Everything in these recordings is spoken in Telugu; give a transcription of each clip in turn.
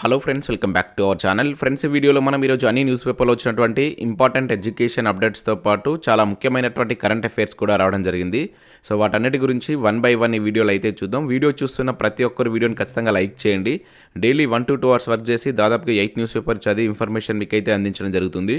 Hello friends welcome back to our channel friends ఈ వీడియోలో మనం ఈరోజు అన్ని న్యూస్ పేపర్లో వచ్చినటువంటి ఇంపార్టెంట్ ఎడ్యుకేషన్ అప్డేట్స్తో పాటు చాలా ముఖ్యమైనటువంటి కరెంట్ అఫైర్స్ కూడా రావడం జరిగింది. సో వాటన్నిటి గురించి వన్ బై వన్ ఈ వీడియోలో అయితే చూద్దాం. వీడియో చూస్తున్న ప్రతి ఒక్కరు వీడియోని ఖచ్చితంగా లైక్ చేయండి. Daily one to two hours work చేసి దాదాపుగా ఎయిట్ న్యూస్ పేపర్ చదివి ఇన్ఫర్మేషన్ మీకు అయితే అందించడం జరుగుతుంది.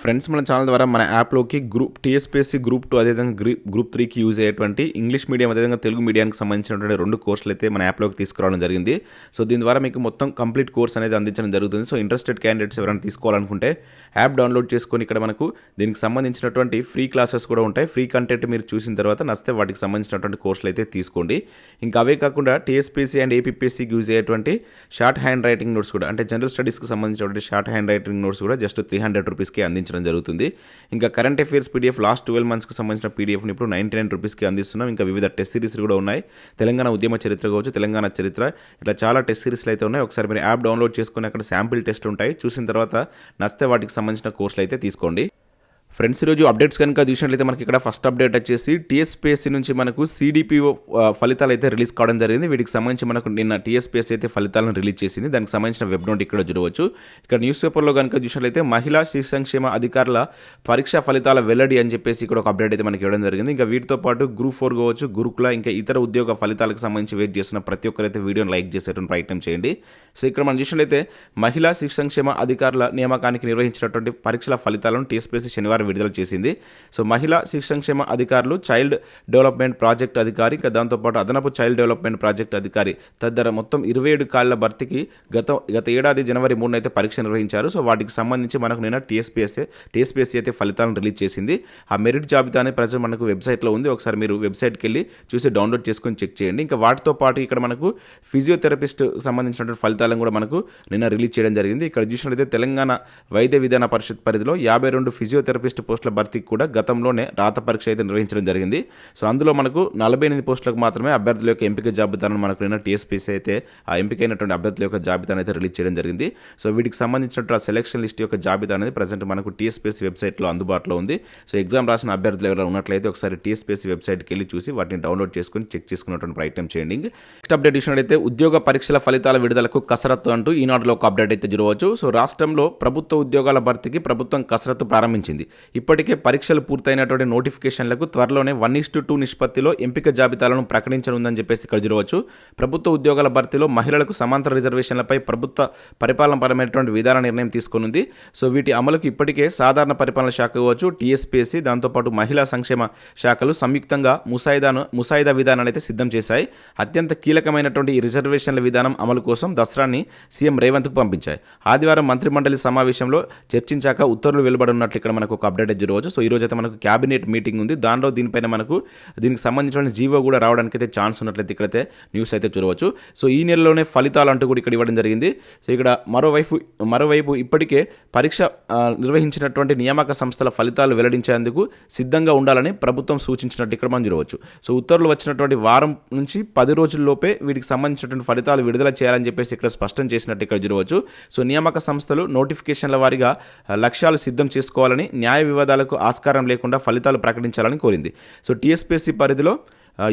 ఫ్రెండ్స్ మన ఛానల్ ద్వారా మన యాప్లోకి గ్రూప్ టీఎస్పీఎస్సీ గ్రూప్ టూ అదేవిధంగా గ్రూప్ గ్రూప్ త్రీకి యూజ్ అయ్యేటువంటి ఇంగ్లీష్ మీడియం అదేవిధంగా తెలుగు మీడియానికి సంబంధించినటువంటి రెండు కోర్సులు అయితే మన యాప్లోకి తీసుకురావడం జరిగింది. సో దీని ద్వారా మీకు మొత్తం కంప్లీట్ కోర్స్ అనేది అందించడం జరుగుతుంది. సో ఇంట్రెస్టెడ్ క్యాండిడేట్స్ ఎవరైనా తీసుకోవాలనుకుంటే యాప్ డౌన్లోడ్ చేసుకొని ఇక్కడ మనకు దీనికి సంబంధించినటువంటి ఫ్రీ క్లాసెస్ కూడా ఉంటాయి. ఫ్రీ కంటెంట్ మీరు చూసిన తర్వాత నచ్చితే వాటికి సంబంధించినటువంటి కోర్సులు అయితే తీసుకోండి. ఇంకా అవే కాకుండా టీఎస్పీసీ అండ్ ఏపీఎస్సీకి యూజ్ అయ్యేటువంటి షార్ట్ హ్యాండ్ రైటింగ్ నోట్స్ కూడా అంటే జనరల్ స్టడీస్కి సంబంధించినటువంటి షార్ట్ హ్యాండ్ రైటింగ్ నోట్స్ కూడా జస్ట్ త్రీ హండ్రెడ్ రూపీస్కి అందించడం జరుగుతుంది. ఇంకా current affairs PDF last twelve మంత్స్కి సంబంధించిన పీడిఎఫ్ని ఇప్పుడు నైంటీ నైన్ రూపీస్కి అందిస్తున్నాం. ఇంకా వివిధ టెస్ట్ సిరీస్లు కూడా ఉన్నాయి. తెలంగాణ ఉద్యమ చరిత్ర కావచ్చు తెలంగాణ చరిత్ర ఇట్లా చాలా టెస్ట్ సిరీస్లు అయితే ఉన్నాయి. ఒకసారి మీరు యాప్ డౌన్లోడ్ చేసుకుని అక్కడ శాంపిల్ టెస్ట్ ఉంటాయి. చూసిన తర్వాత నచ్చితే వాటికి సంబంధించిన కోర్సులు అయితే తీసుకోండి. ఫ్రెండ్స్ ఈరోజు అప్డేట్స్ కనుక చూసినట్లయితే మనకి ఇక్కడ ఫస్ట్ అప్డేట్ వచ్చేసి టీఎస్పీఎస్సీ నుంచి మనకు సిడిపిఓ ఫలితాలు అయితే రిలీజ్ కావడం జరిగింది. వీటికి సంబంధించి మనకు నిన్న టీఎస్పీఎస్సీ అయితే ఫలితాలను రిలీజ్ చేసింది. దానికి సంబంధించిన వెబ్ నోట్ ఇక్కడ చూడవచ్చు. ఇక్కడ న్యూస్ పేపర్లో కనుక చూసినట్లయితే మహిళా శిశు సంక్షేమ అధికారుల పరీక్షా ఫలితాల వెల్లడి అని చెప్పేసి ఇక్కడ ఒక అప్డేట్ అయితే మనకి ఇవ్వడం జరిగింది. ఇంకా వీటితో పాటు గ్రూప్ ఫోర్ కావచ్చు గురుకుల ఇంకా ఇతర ఉద్యోగ ఫలితాలకు సంబంధించి వెయిట్ చేస్తున్న ప్రతి ఒక్కరైతే వీడియోని లైక్ చేసేటువంటి ప్రయత్నం చేయండి. సో ఇక్కడ మనం చూసినట్లయితే మహిళా శిశు సంక్షేమ అధికారుల నియామకానికి నిర్వహించినటువంటి పరీక్షల ఫలితాలను టీఎస్పీఎస్సీ శనివారం విడుదల చేసింది. సో మహిళా శిశు సంక్షేమ అధికారులు చైల్డ్ డెవలప్మెంట్ ప్రాజెక్ట్ అధికారి ఇంకా దాంతోపాటు అదనపు చైల్డ్ డెవలప్మెంట్ ప్రాజెక్ట్ అధికారి తదితర మొత్తం ఇరవై ఏడు కాళ్ళ భర్తీకి గత గత ఏడాది జనవరి మూడున అయితే పరీక్ష నిర్వహించారు. సో వాటికి సంబంధించి మనకు నిన్న టీఎస్పీఎస్ఏ టీఎస్పీఎస్సీ అయితే ఫలితాలను రిలీజ్ చేసింది. ఆ మెరిట్ జాబితా అనే ప్రజెంట్ మనకు వెబ్సైట్లో ఉంది. ఒకసారి మీరు వెబ్సైట్కి వెళ్ళి చూసి డౌన్లోడ్ చేసుకొని చెక్ చేయండి. ఇంకా వాటితో పాటు ఇక్కడ మనకు ఫిజియోథెరపిస్ట్ సంబంధించినటువంటి ఫలితాలను కూడా మనకు నిన్న రిలీజ్ చేయడం జరిగింది. ఇక్కడ చూసినట్లయితే తెలంగాణ వైద్య విధాన పరిషత్ పరిధిలో యాభై రెండు ఫిజియోథెరపిస్ట్ పోస్టుల భర్తీకి కూడా గతంలోనే రాత పరీక్ష అయితే నిర్వహించడం జరిగింది. సో అందులో మనకు నలభై ఎనిమిది పోస్టులకు మాత్రమే అభ్యర్థుల యొక్క ఎంపిక జాబితాను మనకు నిన్న టీఎస్పీసీ అయితే ఆ ఎంపికైనటువంటి అభ్యర్థుల యొక్క జాబితాను అయితే రిలీజ్ చేయడం జరిగింది. సో వీటికి సంబంధించినటువంటి ఆ సెలక్షన్ లిస్ట్ యొక్క జాబితా అనేది ప్రజెంట్ మనకు టీఎస్పీసీ వెబ్సైట్లో అందుబాటులో ఉంది. సో ఎగ్జామ్ రాసిన అభ్యర్థులు ఎవరైనా ఉన్నట్లయితే ఒకసారి టీఎస్పీసీ వెబ్సైట్కి వెళ్ళి చూసి వాటిని డౌన్లోడ్ చేసుకుని చెక్ చేసుకున్నటువంటి ప్రయత్నం చేయండి. నెక్స్ట్ అప్డేట్ ఇచ్చినట్టయితే ఉద్యోగ పరీక్షల ఫలితాల విడుదలకు కసరత్తు అంటూ ఈనాడులో ఒక అప్డేట్ అయితే చూడవచ్చు సో రాష్ట్రంలో ప్రభుత్వ ఉద్యోగాల భర్తీకి ప్రభుత్వం కసరత్తు ప్రారంభించింది. ఇప్పటికే పరీక్షలు పూర్తయినటువంటి నోటిఫికేషన్లకు త్వరలోనే వన్ ఇస్ టూ నిష్పత్తిలో ఎంపిక జాబితాలను ప్రకటించనుందని చెప్పేసి ఇక్కడ చూడవచ్చు. ప్రభుత్వ ఉద్యోగాల భర్తీలో మహిళలకు సమాంతర రిజర్వేషన్లపై ప్రభుత్వ పరిపాలనపరమైనటువంటి విధాన నిర్ణయం తీసుకునుంది. సో వీటి అమలుకు ఇప్పటికే సాధారణ పరిపాలన శాఖ కావచ్చు టీఎస్పీఎస్సీ దాంతోపాటు మహిళా సంక్షేమ శాఖలు సంయుక్తంగా ముసాయిదాను ముసాయిదా విధానాన్ని అయితే సిద్ధం చేశాయి. అత్యంత కీలకమైనటువంటి ఈ రిజర్వేషన్ల విధానం అమలు కోసం దసరాని సీఎం రేవంత్కు పంపించాయి. ఆదివారం మంత్రిమండలి సమావేశంలో చర్చించాక ఉత్తర్వులు వెలువడున్నట్లు ఇక్కడ మనకు ఒక అప్డేట్ అయితే చూడవచ్చు. సో ఈ రోజు అయితే మనకు క్యాబినెట్ మీటింగ్ ఉంది. దానిలో దీనిపైన మనకు దీనికి సంబంధించిన జీవో కూడా రావడానికి అయితే ఛాన్స్ ఉన్నట్లయితే ఇక్కడైతే న్యూస్ అయితే చూడవచ్చు. సో ఈ నెలలోనే ఫలితాలు అంటూ కూడా ఇక్కడ ఇవ్వడం జరిగింది. సో ఇక్కడ మరోవైపు మరోవైపు ఇప్పటికే పరీక్ష నిర్వహించినటువంటి నియామక సంస్థల ఫలితాలు వెల్లడించేందుకు సిద్ధంగా ఉండాలని ప్రభుత్వం సూచించినట్టు ఇక్కడ మనం చూడవచ్చు. సో ఉత్తర్వులు వచ్చినటువంటి వారం నుంచి పది రోజుల్లోపే వీటికి సంబంధించినటువంటి ఫలితాలు విడుదల చేయాలని చెప్పేసి ఇక్కడ స్పష్టం చేసినట్టు ఇక్కడ చూడవచ్చు. సో నియామక సంస్థలు నోటిఫికేషన్ల వారీగా లక్ష్యాలు సిద్ధం చేసుకోవాలని న్యాయ వివాదాలకు ఆస్కారం లేకుండా ఫలితాలు ప్రకటించాలని కోరింది. సో టీఎస్పీఎస్సీ పరిధిలో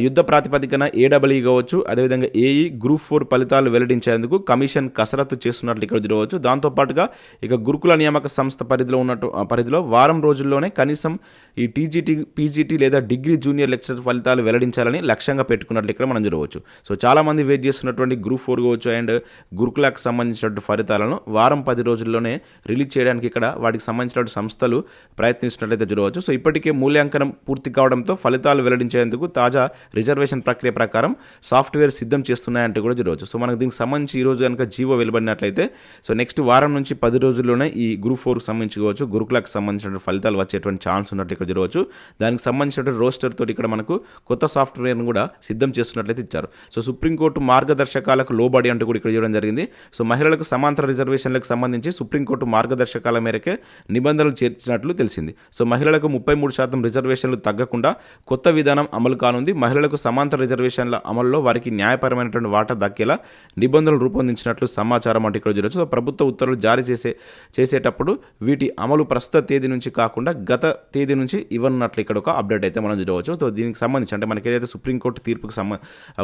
యుద్ధ ప్రాతిపదికన ఏడబ్ల్యూ కావచ్చు అదేవిధంగా ఏఈ గ్రూప్ ఫోర్ ఫలితాలు వెల్లడించేందుకు కమిషన్ కసరత్తు చేస్తున్నట్లు ఇక్కడ చూడవచ్చు. దాంతోపాటుగా ఇక గురుకుల నియామక సంస్థ పరిధిలో ఉన్నట్టు పరిధిలో వారం రోజుల్లోనే కనీసం ఈ టీజీటీ పీజీటీ లేదా డిగ్రీ జూనియర్ లెక్చర్ ఫలితాలు వెల్లడించాలని లక్ష్యంగా పెట్టుకున్నట్లు ఇక్కడ మనం చూడవచ్చు. సో చాలామంది వెయిట్ చేస్తున్నటువంటి గ్రూప్ ఫోర్ కావచ్చు అండ్ గురుకులకు సంబంధించినటువంటి ఫలితాలను వారం పది రోజుల్లోనే రిలీజ్ చేయడానికి ఇక్కడ వాటికి సంబంధించినటువంటి సంస్థలు ప్రయత్నిస్తున్నట్లయితే చూడవచ్చు. సో ఇప్పటికే మూల్యాంకనం పూర్తి కావడంతో ఫలితాలు వెల్లడించేందుకు తాజా రిజర్వేషన్ ప్రక్రియ ప్రకారం సాఫ్ట్వేర్ సిద్ధం చేస్తున్నాయంటే కూడా చూడవచ్చు సో మనకు దీనికి సంబంధించి ఈ రోజు కనుక జీవో వెలువడినట్లయితే సో నెక్స్ట్ వారం నుంచి పది రోజుల్లోనే ఈ గ్రూప్ ఫోర్కి సంబంధించి కావచ్చు గురుకులకు సంబంధించిన ఫలితాలు వచ్చేటువంటి ఛాన్స్ ఉన్నట్టు ఇక్కడ చూడవచ్చు దానికి సంబంధించిన రోస్టర్ తోటి ఇక్కడ మనకు కొత్త సాఫ్ట్వేర్ను కూడా సిద్ధం చేస్తున్నట్లయితే ఇచ్చారు. సో సుప్రీంకోర్టు మార్గదర్శకాలకు లోబడి అంటూ కూడా ఇక్కడ చూడడం జరిగింది. సో మహిళలకు సమాంతర రిజర్వేషన్లకు సంబంధించి సుప్రీంకోర్టు మార్గదర్శకాల మేరకే నిబంధనలు చేర్చినట్లు తెలిసింది. సో మహిళలకు ముప్పై మూడు శాతం రిజర్వేషన్లు తగ్గకుండా కొత్త విధానం అమలు కానుంది. మహిళలకు సమాంతర రిజర్వేషన్ల అమల్లో వారికి న్యాయపరమైనటువంటి వాటా దక్కేలా నిబంధనలు రూపొందించినట్లు సమాచారం అంటే ఇక్కడ జరగచ్చు సో ప్రభుత్వ ఉత్తర్వులు జారీ చేసే చేసేటప్పుడు వీటి అమలు ప్రస్తుత తేదీ నుంచి కాకుండా గత తేదీ నుంచి ఇవ్వనున్నట్లు ఇక్కడ ఒక అప్డేట్ అయితే మనం చూడవచ్చు. సో దీనికి సంబంధించి అంటే మనకి ఏదైతే సుప్రీంకోర్టు తీర్పుకు సంబ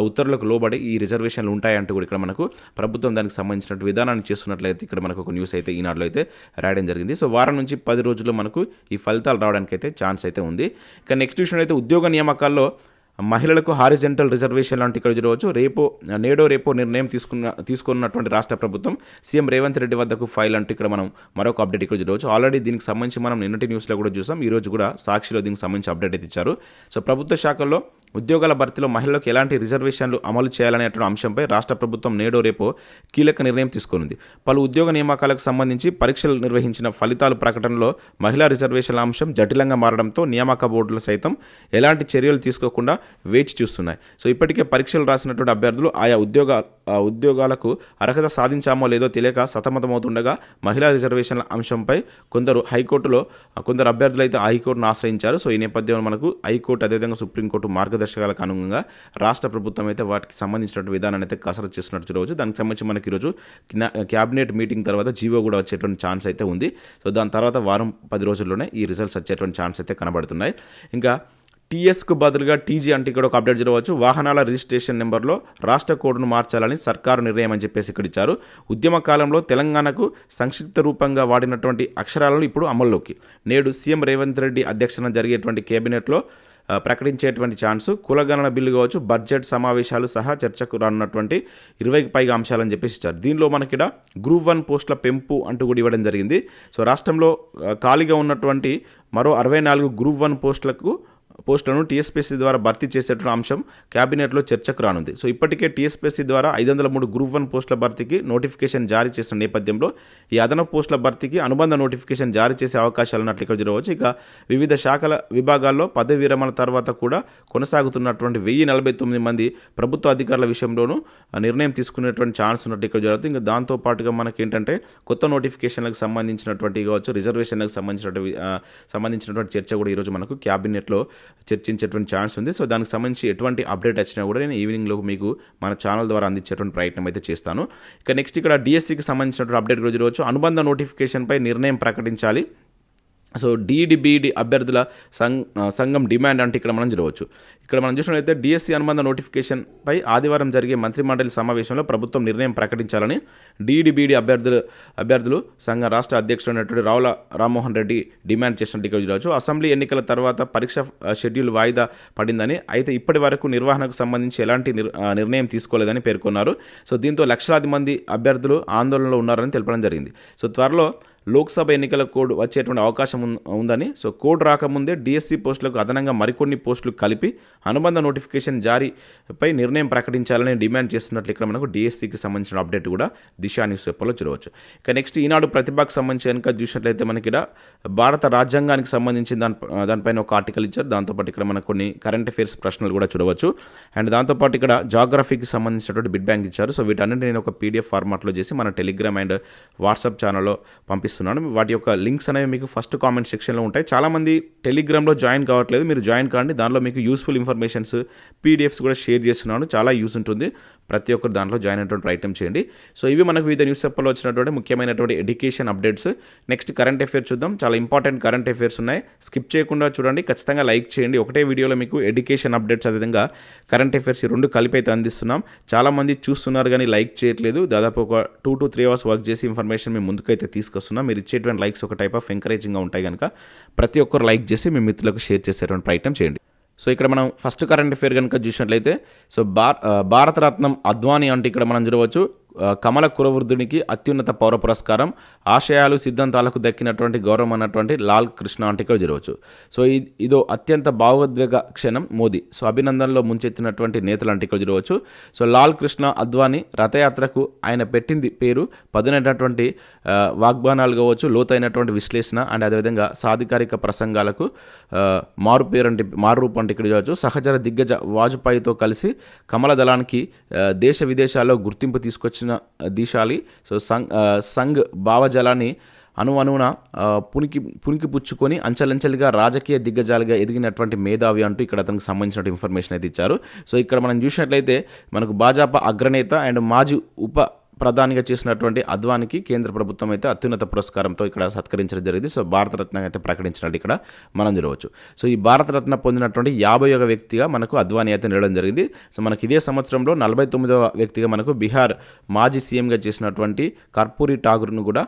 ఉత్తర్వులకు లోబడి ఈ రిజర్వేషన్లు ఉంటాయంటూ కూడా ఇక్కడ మనకు ప్రభుత్వం దానికి సంబంధించిన విధానాన్ని చేస్తున్నట్లయితే ఇక్కడ మనకు ఒక న్యూస్ అయితే ఈనాడులో అయితే రాయడం జరిగింది. సో వారం నుంచి పది రోజుల్లో మనకు ఈ ఫలితాలు రావడానికి అయితే ఛాన్స్ అయితే ఉంది. ఇక నెక్స్ట్ విషయం అయితే ఉద్యోగ నియామకాల్లో మహిళలకు హారిజెంటల్ రిజర్వేషన్ లాంటి ఇక్కడ చూడవచ్చు. రేపు నేడో రేపో నిర్ణయం తీసుకున్న తీసుకున్నటువంటి రాష్ట్ర ప్రభుత్వం సీఎం రేవంత్ రెడ్డి వద్దకు ఫైల్ అంటూ ఇక్కడ మనం మరొక అప్డేట్ ఇక్కడ చూడవచ్చు. ఆల్రెడీ దీనికి సంబంధించి మనం నిన్నటి న్యూస్లో కూడా చూసాం. ఈరోజు కూడా సాక్షిలో దీనికి సంబంధించి అప్డేట్ అయితే ఇచ్చారు. సో ప్రభుత్వ శాఖల్లో ఉద్యోగాల భర్తీలో మహిళలకు ఎలాంటి రిజర్వేషన్లు అమలు చేయాలనేటువంటి అంశంపై రాష్ట్ర ప్రభుత్వం నేడో రేపో కీలక నిర్ణయం తీసుకునింది. పలు ఉద్యోగ నియామకాలకు సంబంధించి పరీక్షలు నిర్వహించిన ఫలితాలు ప్రకటనలో మహిళా రిజర్వేషన్ల అంశం జటిలంగా మారడంతో నియామక బోర్డులు సైతం ఎలాంటి చర్యలు తీసుకోకుండా వేచి చూస్తున్నాయి. సో ఇప్పటికే పరీక్షలు రాసినటువంటి అభ్యర్థులు ఆయా ఉద్యోగ ఉద్యోగాలకు అర్హత సాధించామో లేదో తెలియక సతమతమవుతుండగా మహిళా రిజర్వేషన్ల అంశంపై కొందరు హైకోర్టులో కొందరు అభ్యర్థులు అయితే హైకోర్టును ఆశ్రయించారు. సో ఈ నేపథ్యంలో మనకు హైకోర్టు అదేవిధంగా సుప్రీంకోర్టు మార్గదర్శకాలకు అనుగుణంగా రాష్ట్ర ప్రభుత్వం అయితే వాటికి సంబంధించినటువంటి విధానాన్ని అయితే కసరత్తు చేస్తున్నట్టు చూడవచ్చు దానికి సంబంధించి మనకి ఈరోజు క్యాబినెట్ మీటింగ్ తర్వాత జీవో కూడా వచ్చేటువంటి ఛాన్స్ అయితే ఉంది. సో దాని తర్వాత వారం పది రోజుల్లోనే ఈ రిజల్ట్స్ వచ్చేటువంటి ఛాన్స్ అయితే కనబడుతున్నాయి. ఇంకా టీఎస్కు బదులుగా టీజీ అంటే ఇక్కడ ఒక అప్డేట్ జరగవచ్చు వాహనాల రిజిస్ట్రేషన్ నెంబర్లో రాష్ట్ర కోడ్ను మార్చాలని సర్కారు నిర్ణయం అని చెప్పేసి ఇక్కడ ఇచ్చారు. ఉద్యమ కాలంలో తెలంగాణకు సంక్షిప్త రూపంగా వాడినటువంటి అక్షరాలను ఇప్పుడు అమల్లోకి. నేడు సీఎం రేవంత్ రెడ్డి అధ్యక్షన జరిగేటువంటి కేబినెట్లో ప్రకటించేటువంటి ఛాన్స్ కులగణన బిల్లు కావచ్చు బడ్జెట్ సమావేశాలు సహా చర్చకు రానున్నటువంటి ఇరవైకి పైగా అంశాలని చెప్పేసి ఇచ్చారు. దీనిలో మనకిడ గ్రూప్ వన్ పోస్టుల పెంపు అంటూ కూడా ఇవ్వడం జరిగింది. సో రాష్ట్రంలో ఖాళీగా ఉన్నటువంటి మరో అరవై నాలుగు గ్రూప్ వన్ పోస్టులకు పోస్టులను టీఎస్పీసీ ద్వారా భర్తీ చేసేటువంటి అంశం క్యాబినెట్లో చర్చకు రానుంది. సో ఇప్పటికే టీఎస్పీసీ ద్వారా ఐదు వందల మూడు గ్రూప్ వన్ పోస్టుల భర్తీకి నోటిఫికేషన్ జారీ చేసిన నేపథ్యంలో ఈ అదనపు పోస్టుల భర్తీకి అనుబంధ నోటిఫికేషన్ జారీ చేసే అవకాశాలు ఉన్నట్లు ఇక్కడ చూడవచ్చు. ఇక వివిధ శాఖల విభాగాల్లో పదవి విరమణ తర్వాత కూడా కొనసాగుతున్నటువంటి వెయ్యి నలభై తొమ్మిది మంది ప్రభుత్వ అధికారుల విషయంలోనూ నిర్ణయం తీసుకునేటువంటి ఛాన్స్ ఉన్నట్టు ఇక్కడ జరుగుతుంది. ఇంకా దాంతో పాటుగా మనకి ఏంటంటే కొత్త నోటిఫికేషన్లకు సంబంధించినటువంటి కావచ్చు రిజర్వేషన్లకు సంబంధించినటువంటి సంబంధించినటువంటి చర్చ కూడా ఈరోజు మనకు క్యాబినెట్లో చర్చించేటువంటి ఛాన్స్ ఉంది. సో దానికి సంబంధించి ఎటువంటి అప్డేట్ వచ్చినా కూడా నేను ఈవినింగ్లో మీకు మన ఛానల్ ద్వారా అందించేటువంటి ప్రయత్నం అయితే చేస్తాను. ఇక నెక్స్ట్ ఇక్కడ డిఎస్సికి సంబంధించినటువంటి అప్డేట్ కూడా చూడవచ్చు అనుబంధ నోటిఫికేషన్పై నిర్ణయం ప్రకటించాలి. సో డిడిబిడి అభ్యర్థుల సంఘ్ సంఘం డిమాండ్ అంటే ఇక్కడ మనం చూడవచ్చు. ఇక్కడ మనం చూసినట్లయితే డిఎస్సి అనుబంధ నోటిఫికేషన్పై ఆదివారం జరిగే మంత్రిమండలి సమావేశంలో ప్రభుత్వం నిర్ణయం ప్రకటించాలని డిడిబిడి అభ్యర్థులు అభ్యర్థులు సంఘ రాష్ట్ర అధ్యక్షుడు అయినటువంటి రావుల రామ్మోహన్ రెడ్డి డిమాండ్ చేసినట్టు ఇక్కడ చూడవచ్చు అసెంబ్లీ ఎన్నికల తర్వాత పరీక్ష షెడ్యూల్ వాయిదా పడిందని అయితే ఇప్పటి వరకు నిర్వహణకు సంబంధించి ఎలాంటి నిర్- నిర్ణయం తీసుకోలేదని పేర్కొన్నారు. సో దీంతో లక్షలాది మంది అభ్యర్థులు ఆందోళనలో ఉన్నారని తెలపడం జరిగింది. సో త్వరలో లోక్సభ ఎన్నికల కోడ్ వచ్చేటువంటి అవకాశం ఉందని సో కోడ్ రాకముందే డిఎస్సి పోస్టులకు అదనంగా మరికొన్ని పోస్టులు కలిపి అనుబంధ నోటిఫికేషన్ జారీపై నిర్ణయం ప్రకటించాలని డిమాండ్ చేస్తున్నట్లు ఇక్కడ మనకు డిఎస్సికి సంబంధించిన అప్డేట్ కూడా దిశా న్యూస్ పేపర్లో చూడవచ్చు. ఇక నెక్స్ట్ ఈనాడు ప్రతిభకు సంబంధించి కనుక చూసినట్లయితే మనకి ఇక్కడ భారత రాజ్యాంగానికి సంబంధించి దాని దానిపైన ఒక ఆర్టికల్ ఇచ్చారు. దాంతోపాటు ఇక్కడ మనకు కొన్ని కరెంట్ అఫైర్స్ ప్రశ్నలు కూడా చూడవచ్చు. అండ్ దాంతోపాటు ఇక్కడ జాగ్రఫీకి సంబంధించినటువంటి బిడ్ బ్యాంక్ ఇచ్చారు. సో వీటన్నిటి నేను ఒక పీడిఎఫ్ ఫార్మాట్లో చేసి మన టెలిగ్రామ్ అండ్ వాట్సాప్ ఛానల్లో పంపిస్తున్నాను. వాటి యొక్క లింక్స్ అనేవి మీకు ఫస్ట్ కామెంట్ సెక్షన్లో ఉంటాయి. చాలామంది టెలిగ్రామ్లో జాయిన్ కావట్లేదు. మీరు జాయిన్ కాండి. దానిలో మీకు యూస్ఫుల్ ఇన్ఫర్మేషన్స్ పీడిఎఫ్స్ కూడా షేర్ చేస్తున్నాను. చాలా యూస్ ఉంటుంది. ప్రతి ఒక్కరు దాంట్లో జాయిన్ అయినటువంటి ప్రయత్నం చేయండి. సో ఇవి మనకు వివిధ న్యూస్ పేపర్లో వచ్చినటువంటి ముఖ్యమైనటువంటి education updates next current affairs చూద్దాం. చాలా ఇంపార్టెంట్ కరెంట్ అఫేర్స్ ఉన్నాయి. స్కిప్ చేయకుండా చూడండి. ఖచ్చితంగా లైక్ చేయండి. ఒకటే వీడియోలో మీకు ఎడ్యుకేషన్ అప్డేట్స్ అదేవిధంగా కరెంట్ అఫేర్స్ ఈ రెండు కలిపి అయితే అందిస్తున్నాం. చాలామంది చూస్తున్నారు కానీ లైక్ చేయట్లేదు. దాదాపు ఒక two to three hours work చేసి ఇన్ఫర్మేషన్ మేము ముందుకైతే తీసుకొస్తున్నాం. మీరు ఇచ్చేటువంటి లైక్స్ ఒక టైప్ ఆఫ్ ఎంకరేజింగ్గా ఉంటాయి కనుక ప్రతి ఒక్కరు లైక్ చేసి మీ మిత్రులకు షేర్ చేసేటువంటి ప్రయత్నం చేయండి. సో ఇక్కడ మనం ఫస్ట్ కరెంట్ అఫేర్ కనుక చూసినట్లయితే సో భారతరత్నం అద్వానీ అంటే ఇక్కడ మనం చూడవచ్చు. కమల కురవృద్ధునికి అత్యున్నత పౌర పురస్కారం ఆశయాలు సిద్ధాంతాలకు దక్కినటువంటి గౌరవం అన్నటువంటి లాల్ కృష్ణ అంటే ఇక్కడ జరగవచ్చు. సో ఇది ఇదో అత్యంత భావోద్వేగ క్షణం మోదీ. సో అభినందనలో ముంచెత్తినటువంటి నేతలు అంటే ఇక్కడ చూడవచ్చు సో లాల్ కృష్ణ అద్వానీ రథయాత్రకు ఆయన పెట్టింది పేరు పదునైనటువంటి వాగ్బానాలు కావచ్చు లోతైనటువంటి విశ్లేషణ అండ్ అదేవిధంగా సాధికారిక ప్రసంగాలకు మారు పేరు అంటే మారు రూపం అంటే ఇక్కడ చూడవచ్చు సహచర దిగ్గజ వాజ్పేయితో కలిసి కమల దళానికి దేశ విదేశాల్లో గుర్తింపు తీసుకొచ్చి వచ్చిన దిశాలి. సో సంగ్ సంఘ్ భావజలాన్ని అను అనున పునికి పునికి పుచ్చుకొని అంచెలంచెలుగా రాజకీయ దిగ్గజాలుగా ఎదిగినటువంటి మేధావి అంటూ ఇక్కడ అతనికి సంబంధించిన ఇన్ఫర్మేషన్ అయితే ఇచ్చారు. సో ఇక్కడ మనం చూసినట్లయితే మనకు భాజపా అగ్రనేత అండ్ మాజీ ఉప ప్రధానిగా చేసినటువంటి అద్వానికి కేంద్ర ప్రభుత్వం అయితే అత్యున్నత పురస్కారంతో ఇక్కడ సత్కరించడం జరిగింది. సో భారతరత్న అయితే ప్రకటించినట్టు ఇక్కడ మనం చూడవచ్చు. సో ఈ భారతరత్న పొందినటువంటి యాభై ఒక వ్యక్తిగా మనకు అద్వానీ అయితే నిలడం జరిగింది. సో మనకి ఇదే సంవత్సరంలో నలభై తొమ్మిదవ వ్యక్తిగా మనకు బీహార్ మాజీ సీఎంగా చేసినటువంటి కర్పూరి ఠాగూర్ను కూడా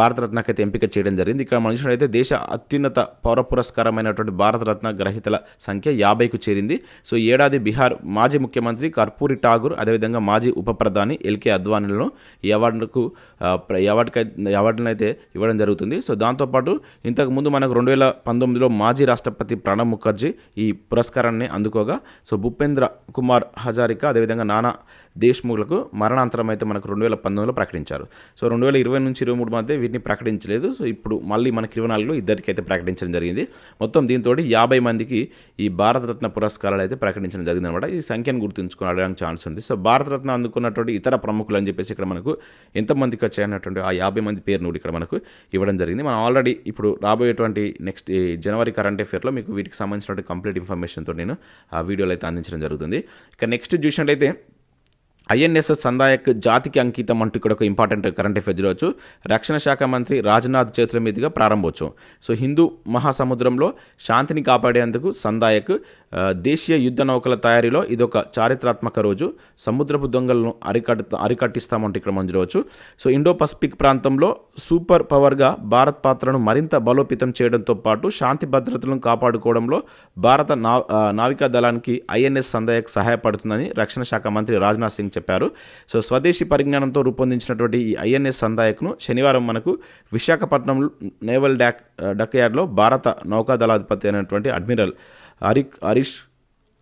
భారతరత్నకి అయితే ఎంపిక చేయడం జరిగింది. ఇక్కడ మనం చూసినట్లయితే దేశ అత్యున్నత పౌర పురస్కారమైనటువంటి భారతరత్న గ్రహీతల సంఖ్య యాభైకు చేరింది. సో ఏడాది బీహార్ మాజీ ముఖ్యమంత్రి కర్పూరి ఠాగూర్ అదేవిధంగా మాజీ ఉప ప్రధాని ఎల్కే అద్వానీలను ఈ అవార్డుకు ఆ, ప్ర- అయితే ఇవ్వడం జరుగుతుంది. సో దాంతోపాటు ఇంతకు ముందు మనకు రెండు వేల పంతొమ్మిదిలో మాజీ రాష్ట్రపతి ప్రణబ్ ముఖర్జీ ఈ పురస్కారాన్ని అందుకోగా సో భూపేంద్ర కుమార్ హజారికా అదేవిధంగా నానా దేశ్ముఖ్లకు మరణాంతరం అయితే మనకు రెండు వేల పంతొమ్మిదిలో ప్రకటించారు. సో రెండు వేల ఇరవై నుంచి ఇరవై మూడు మధ్య వీటిని ప్రకటించలేదు. సో ఇప్పుడు మళ్ళీ మనకి ఇరవై నాలుగులో ఇద్దరికి అయితే ప్రకటించడం జరిగింది. మొత్తం దీంతో యాభై మందికి ఈ భారతరత్న పురస్కారాలు అయితే ప్రకటించడం జరిగింది అనమాట ఈ సంఖ్యను గుర్తుంచుకొని అడగడానికి ఛాన్స్ ఉంది. సో భారతరత్న అందుకున్నటువంటి ఇతర ప్రముఖులు అని చెప్పేసి ఇక్కడ మనకు ఎంతమందికి వచ్చాయన్నటువంటి ఆ యాభై మంది పేరును కూడా ఇక్కడ మనకు ఇవ్వడం జరిగింది. మనం ఆల్రెడీ ఇప్పుడు రాబోయేటువంటి నెక్స్ట్ ఈ జనవరి కరెంట్ అఫేర్లో మీకు వీటికి సంబంధించినటువంటి కంప్లీట్ ఇన్ఫర్మేషన్తో నేను ఆ వీడియోలో అయితే అందించడం జరుగుతుంది. ఇక నెక్స్ట్ చూసినట్లయితే ఐఎన్ఎస్ఎస్ సందాయక్ జాతికి అంకితం అంటూ ఇక్కడ ఒక ఇంపార్టెంట్ కరెంట్ అఫేర్ చూడవచ్చు రక్షణ శాఖ మంత్రి రాజ్నాథ్ చేతుల మీదుగా ప్రారంభోత్సవం. సో హిందూ మహాసముద్రంలో శాంతిని కాపాడేందుకు సందాయక్ దేశీయ యుద్ధ నౌకల తయారీలో ఇదొక చారిత్రాత్మక రోజు. సముద్రపు దొంగలను అరికట్ అరికట్టిస్తామంటూ ఇక్కడ మనం చూడవచ్చు సో ఇండో పసిఫిక్ ప్రాంతంలో సూపర్ పవర్గా భారత్ పాత్రను మరింత బలోపేతం చేయడంతో పాటు శాంతి భద్రతలను కాపాడుకోవడంలో భారత నా నావికా దళానికి ఐఎన్ఎస్ సందాయక్ సహాయపడుతుందని రక్షణ శాఖ మంత్రి రాజ్నాథ్ సింగ్ చెప్పారు. సో స్వదేశీ పరిజ్ఞానంతో రూపొందించినటువంటి ఈ ఐఎన్ఎస్ సందాయక్ను శనివారం మనకు విశాఖపట్నం నేవల్ డాక్ డక్ యార్డ్లో భారత నౌకాదళాధిపతి అయినటువంటి అడ్మిరల్ హరిక్ హరీష్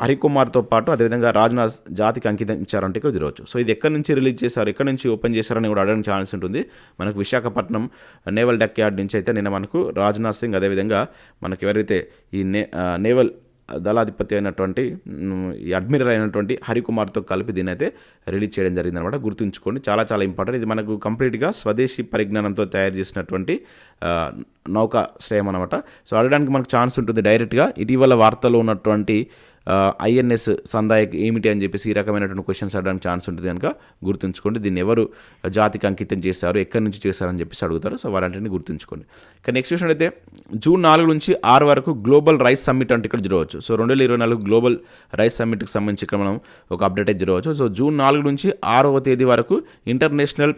హరికుమార్తో పాటు అదేవిధంగా రాజ్నాథ్ జాతికి అంకితం ఇచ్చారంటే ఇక్కడ చూడవచ్చు సో ఇది ఎక్కడి నుంచి రిలీజ్ చేశారు ఎక్కడి నుంచి ఓపెన్ చేశారని కూడా అడగడానికి ఛాన్స్ ఉంటుంది. మనకు విశాఖపట్నం నేవల్ డక్ యార్డ్ నుంచి అయితే నిన్న మనకు రాజ్నాథ్ సింగ్ అదేవిధంగా మనకు ఎవరైతే ఈ నే నేవల్ దళాధిపతి అయినటువంటి ఈ అడ్మిరల్ అయినటువంటి హరికుమార్తో కలిపి దీని అయితే రిలీజ్ చేయడం జరిగింది అనమాట గుర్తుంచుకోండి చాలా చాలా ఇంపార్టెంట్. ఇది మనకు కంప్లీట్గా స్వదేశీ పరిజ్ఞానంతో తయారు చేసినటువంటి ఆ, నౌకాశ్రయం అనమాట సో అడగడానికి మనకు ఛాన్స్ ఉంటుంది డైరెక్ట్గా. ఇటీవల వార్తలో ఉన్నటువంటి ఐఎన్ఎస్ సందాయక్ ఏమిటి అని చెప్పేసి ఈ రకమైనటువంటి క్వశ్చన్స్ అడగడానికి ఛాన్స్ ఉంటుంది కనుక గుర్తుంచుకోండి. దీన్ని ఎవరు జాతికి అంకితం చేశారు ఎక్కడి నుంచి చేశారని చెప్పేసి అడుగుతారు. సో వారంటిని గుర్తుంచుకోండి. ఇక నెక్స్ట్ చూసినట్లయితే జూన్ నాలుగు నుంచి ఆరు వరకు గ్లోబల్ రైస్ సమ్మిట్ అంటే ఇక్కడ జరగవచ్చు. సో రెండు వేల ఇరవై నాలుగు గ్లోబల్ రైస్ సమ్మిట్కి సంబంధించి ఇక్కడ మనం ఒక అప్డేట్ అయితే జరగవచ్చు. సో జూన్ నాలుగు నుంచి ఆరవ తేదీ వరకు international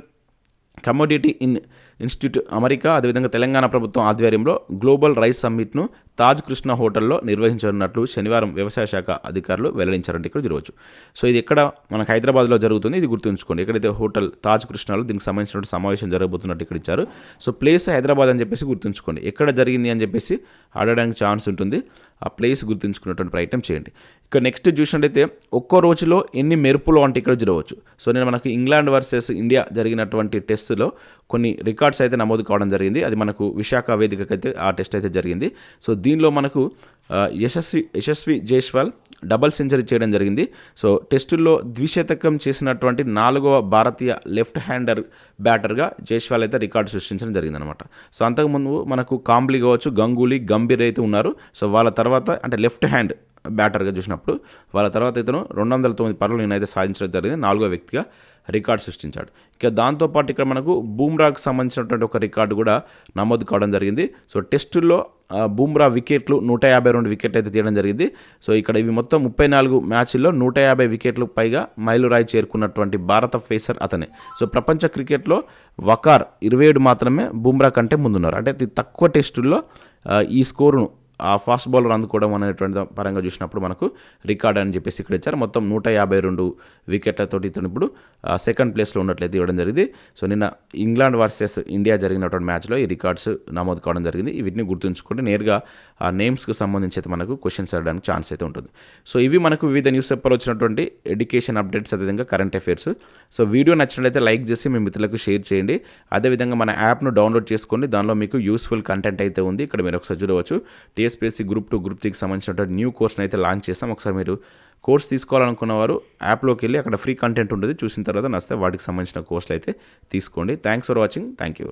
commodity in institute America అదేవిధంగా తెలంగాణ ప్రభుత్వం ఆధ్వర్యంలో గ్లోబల్ రైస్ సమ్మిట్ను తాజ్ కృష్ణ హోటల్లో నిర్వహించనున్నట్లు శనివారం వ్యవసాయ శాఖ అధికారులు వెల్లడించారంటే ఇక్కడ చూడవచ్చు సో ఇది ఎక్కడ మనకు హైదరాబాద్లో జరుగుతుంది ఇది గుర్తుంచుకోండి. ఎక్కడైతే హోటల్ తాజ్ కృష్ణలో దీనికి సంబంధించిన సమావేశం జరగబోతున్నట్టు ఇక్కడ ఇచ్చారు. సో ప్లేస్ హైదరాబాద్ అని చెప్పేసి గుర్తుంచుకోండి. ఎక్కడ జరిగింది అని చెప్పేసి ఆడడానికి ఛాన్స్ ఉంటుంది. ఆ ప్లేస్ గుర్తుంచుకున్నటువంటి ప్రయత్నం చేయండి. ఇక నెక్స్ట్ చూసినట్టయితే ఒక్కో రోజులో ఎన్ని మెరుపులు అంటే ఇక్కడ జరగవచ్చు. సో నేను మనకు ఇంగ్లాండ్ వర్సెస్ ఇండియా జరిగినటువంటి టెస్ట్లో కొన్ని రికార్డ్స్ అయితే నమోదు కావడం జరిగింది. అది మనకు విశాఖ వేదికకైతే అయితే ఆ టెస్ట్ అయితే జరిగింది. సో దీనిలో మనకు యశస్వి యశస్వి జైస్వాల్ డబల్ సెంచరీ చేయడం జరిగింది. సో టెస్టుల్లో ద్విశతకం చేసినటువంటి నాలుగవ భారతీయ లెఫ్ట్ హ్యాండర్ బ్యాటర్గా జైస్వాల్ అయితే రికార్డు సృష్టించడం జరిగిందనమాట. సో అంతకుముందు మనకు కాంబ్లీ కావచ్చు గంగూలీ గంభీర్ అయితే ఉన్నారు. సో వాళ్ళ తర్వాత అంటే లెఫ్ట్ హ్యాండ్ బ్యాటర్గా చూసినప్పుడు వాళ్ళ తర్వాత ఇతను రెండు వందల తొమ్మిది పరులు నేనైతే సాధించడం జరిగింది. నాలుగో వ్యక్తిగా రికార్డ్ సృష్టించాడు. ఇక దాంతోపాటు ఇక్కడ మనకు బూమ్రాకు సంబంధించినటువంటి ఒక రికార్డు కూడా నమోదు కావడం జరిగింది. సో టెస్టుల్లో బూమ్రా వికెట్లు నూట యాభై రెండు వికెట్లు అయితే తీయడం జరిగింది. సో ఇక్కడ ఇవి మొత్తం ముప్పై నాలుగు మ్యాచ్ల్లో నూట యాభై వికెట్లు పైగా మైలురాయి చేరుకున్నటువంటి భారత ఫేసర్ అతనే. సో ప్రపంచ క్రికెట్లో వకార్ ఇరవై ఏడు మాత్రమే బూమ్రా కంటే ముందున్నారు. అంటే అతి తక్కువ టెస్టుల్లో ఈ స్కోరును ఆ ఫాస్ట్ బౌలర్ అందుకోవడం అనేటువంటి పరంగా చూసినప్పుడు మనకు రికార్డ్ అని చెప్పేసి ఇక్కడ ఇచ్చారు. మొత్తం నూట యాభై రెండు వికెట్లతోటి ఇతను ఇప్పుడు సెకండ్ ప్లేస్లో ఉన్నట్లయితే ఇవ్వడం జరిగింది. సో నిన్న ఇంగ్లాండ్ వర్సెస్ ఇండియా జరిగినటువంటి మ్యాచ్లో ఈ రికార్డ్స్ నమోదు కావడం జరిగింది. వీటిని గుర్తుంచుకుంటే నేరుగా ఆ నేమ్స్కి సంబంధించి అయితే మనకు క్వశ్చన్స్ అడడానికి ఛాన్స్ అయితే ఉంటుంది. సో ఇవి మనకు వివిధ న్యూస్ పేపర్ వచ్చినటువంటి ఎడ్యుకేషన్ అప్డేట్స్ అదేవిధంగా కరెంట్ అఫైర్స్. సో వీడియో నచ్చినట్లయితే లైక్ చేసి మీ మిత్రులకు షేర్ చేయండి. అదేవిధంగా మన యాప్ను డౌన్లోడ్ చేసుకోండి దానిలో మీకు యూస్ఫుల్ కంటెంట్ అయితే ఉంది. ఇక్కడ మీరు ఒకసారి చూడవచ్చు. టీఎస్పీఎస్సీ గ్రూప్ టూ గ్రూప్ త్రీకి సంబంధించినటువంటి న్యూ కోర్స్ని అయితే లాంచ్ చేస్తాం. ఒకసారి మీరు కోర్స్ తీసుకోవాలనుకున్న వారు యాప్లోకి వెళ్ళి అక్కడ ఫ్రీ కంటెంట్ ఉంటుంది. చూసిన తర్వాత నచ్చితే వాటికి సంబంధించిన కోర్సులు అయితే తీసుకోండి. Thanks for watching thank you